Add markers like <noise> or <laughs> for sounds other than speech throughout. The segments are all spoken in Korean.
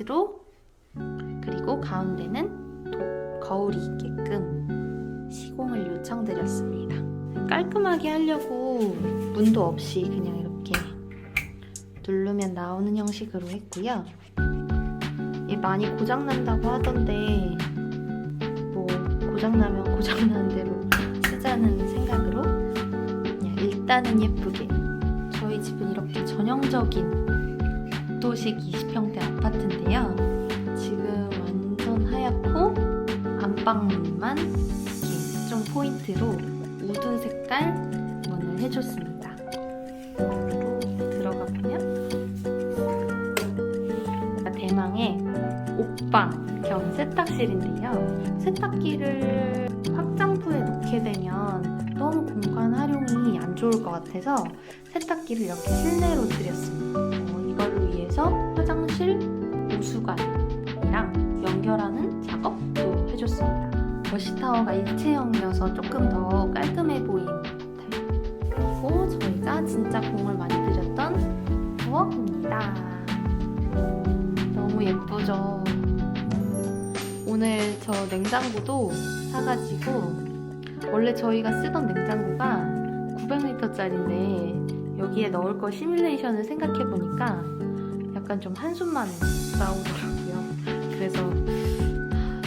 화이트로 그리고 가운데는 도- 거울이 있게끔 시공을 요청드렸습니다. 깔끔하게 하려고 문도 없이 그냥 이렇게 누르면 나오는 형식으로 했고요. 이게 많이 고장난다고 하던데 뭐 고장나면 고장나는 대로 쓰자는 생각으로 그냥 일단은 예쁘게 저희 집은 이렇게 전형적인 도식 20평대 아파트인데요. 지금 완전 하얗고 안방만 이렇게 좀 포인트로 우드 색깔 문을 해줬습니다. 들어가 보면 대망의 옷방 겸 세탁실인데요. 세탁기를 확장부에 놓게 되면 너무 공간 활용이 안 좋을 것 같아서 세탁기를 이렇게 실내로 들였습니다. 위해서 화장실 오수관이랑 연결하는 작업도 해줬습니다. 워시타워가 일체형이어서 조금 더 깔끔해 보이는 타입. 그리고 저희가 진짜 공을 많이 들였던 부엌입니다. 너무 예쁘죠? 오늘 저 냉장고도 사가지고 원래 저희가 쓰던 냉장고가 900리터짜리인데 여기에 넣을 거 시뮬레이션을 생각해 보니까 약간 좀 한숨만 나오더라고요. 그래서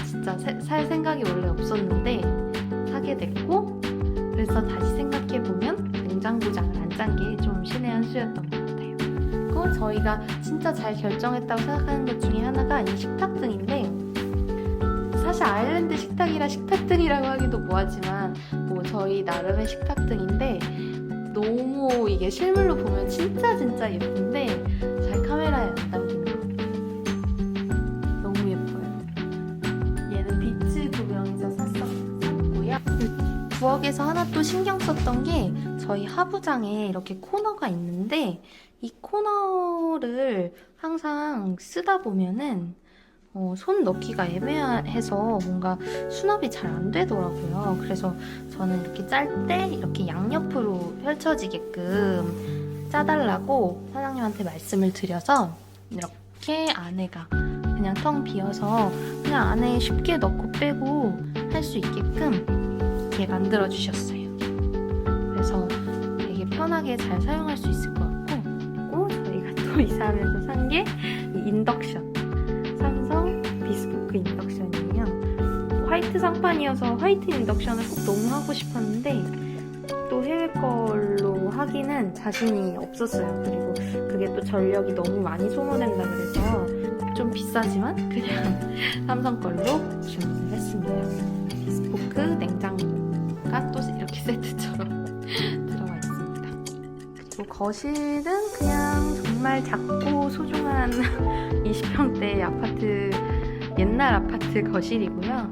진짜 사- 살 생각이 원래 없었는데 사게 됐고 그래서 다시 생각해 보면 냉장고장을 안 짠 게 좀 신의 한 수였던 것 같아요. 그리고 저희가 진짜 잘 결정했다고 생각하는 것 중에 하나가 이 식탁등인데 사실 아일랜드 식탁이라 식탁등이라고 하기도 뭐하지만 뭐 저희 나름의 식탁등인데 너무 이게 실물로 보면 진짜 진짜 예쁜데 잘 카메라에 안 담기는 거 너무 예뻐요. 얘는 비츠 구명에서 샀었, 샀고요. 부엌에서 하나 또 신경 썼던 게 저희 하부장에 이렇게 코너가 있는데 이 코너를 항상 쓰다 보면은 어, 손 넣기가 애매해서 뭔가 수납이 잘 안 되더라고요. 그래서 저는 이렇게 짤 때 이렇게 양옆으로 펼쳐지게끔 짜달라고 사장님한테 말씀을 드려서 이렇게 안에가 그냥 텅 비어서 그냥 안에 쉽게 넣고 빼고 할 수 있게끔 이렇게 만들어 주셨어요. 그래서 되게 편하게 잘 사용할 수 있을 것 같고 그리고 저희가 또 이사하면서 산게이 인덕션 삼성 비스포크 인덕션이에요. 화이트 상판이어서 화이트 인덕션을 꼭 너무 하고 싶었는데 또 해외 걸로 하기는 자신이 없었어요. 그리고 그게 또 전력이 너무 많이 소모된다 그래서 좀 비싸지만 그냥 <laughs> 삼성 걸로 주문을 했습니다. 비스포크 냉장고가 또 이렇게 세트처럼 <laughs> 들어가 있습니다. 그리고 거실은 그냥 정말 작고 소중한 <laughs> 20평대 아파트 옛날 아파트 거실이고요.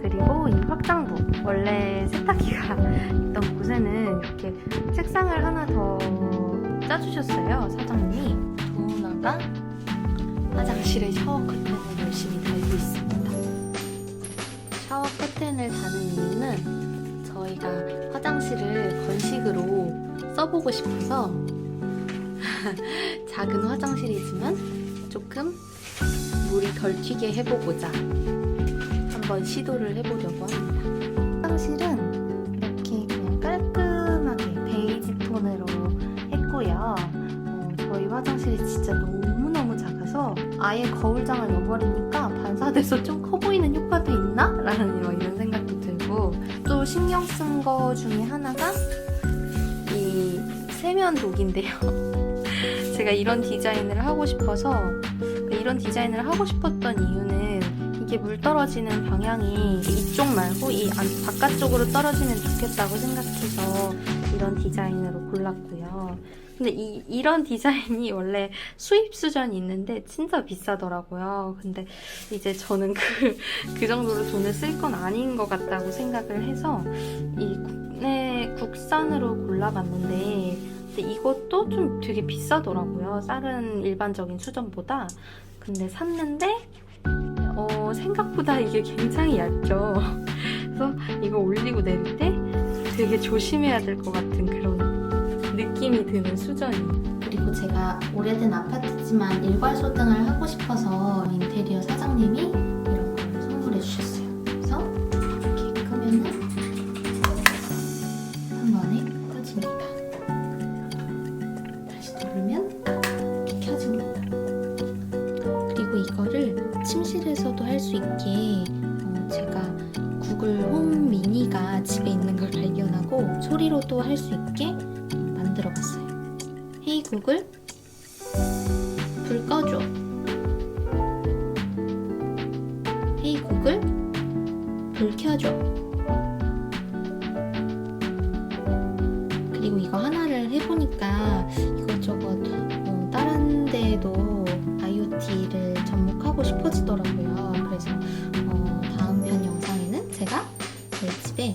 그리고 이 확장부 원래 세탁기가 있던 곳에는 이렇게 책상을 하나 더 짜주셨어요 사장님이. 도우나가 화장실에 샤워 커튼을 열심히 달고 있습니다. 샤워 커튼을 다는 이유는 저희가 화장실을 건식으로 써보고 싶어서 <laughs> 작은 화장실이지만 조금 물이 덜 튀게 해보고자 한번 시도를 해보려고 합니다. 화장실은 이렇게 그냥 깔끔하게 베이지 톤으로 했고요. 어, 저희 화장실이 진짜 너무너무 작아서 아예 거울장을 넣어버리니까 반사돼서 좀 커 보이는 효과도 있나? 라는 이런, 이런 생각도 들고 또 신경 쓴 거 중에 하나가 이 세면독인데요. <laughs> 제가 이런 디자인을 하고 싶어서 이런 디자인을 하고 싶었던 이유는 이게 물 떨어지는 방향이 이쪽 말고 이 안, 바깥쪽으로 떨어지면 좋겠다고 생각해서 이런 디자인으로 골랐고요. 근데 이, 이런 디자인이 원래 수입 수전이 있는데 진짜 비싸더라고요. 근데 이제 저는 그, 그 정도로 돈을 쓸 건 아닌 것 같다고 생각을 해서 이 국내 국산으로 골라봤는데 근데 이것도 좀 되게 비싸더라고요. 다른 일반적인 수전보다. 근데 샀는데 어, 생각보다 이게 굉장히 얇죠. 그래서 이거 올리고 내릴 때 되게 조심해야 될 것 같은 그런 느낌이 드는 수전이. 그리고 제가 오래된 아파트지만 일괄 소등을 하고 침실에서도 할 수 있게 어, 제가 구글 홈 미니가 집에 있는 걸 발견하고 소리로도 할 수 있게 만들어 봤어요. 헤이 구글 불 꺼줘. 헤이 구글 불 켜줘. 그리고 이거 하나를 해보니까 이것저것 어, 다른 데에도 IoT를 접목 하고 싶어지더라고요. 그래서 어, 다음 편 영상에는 제가 저희 집에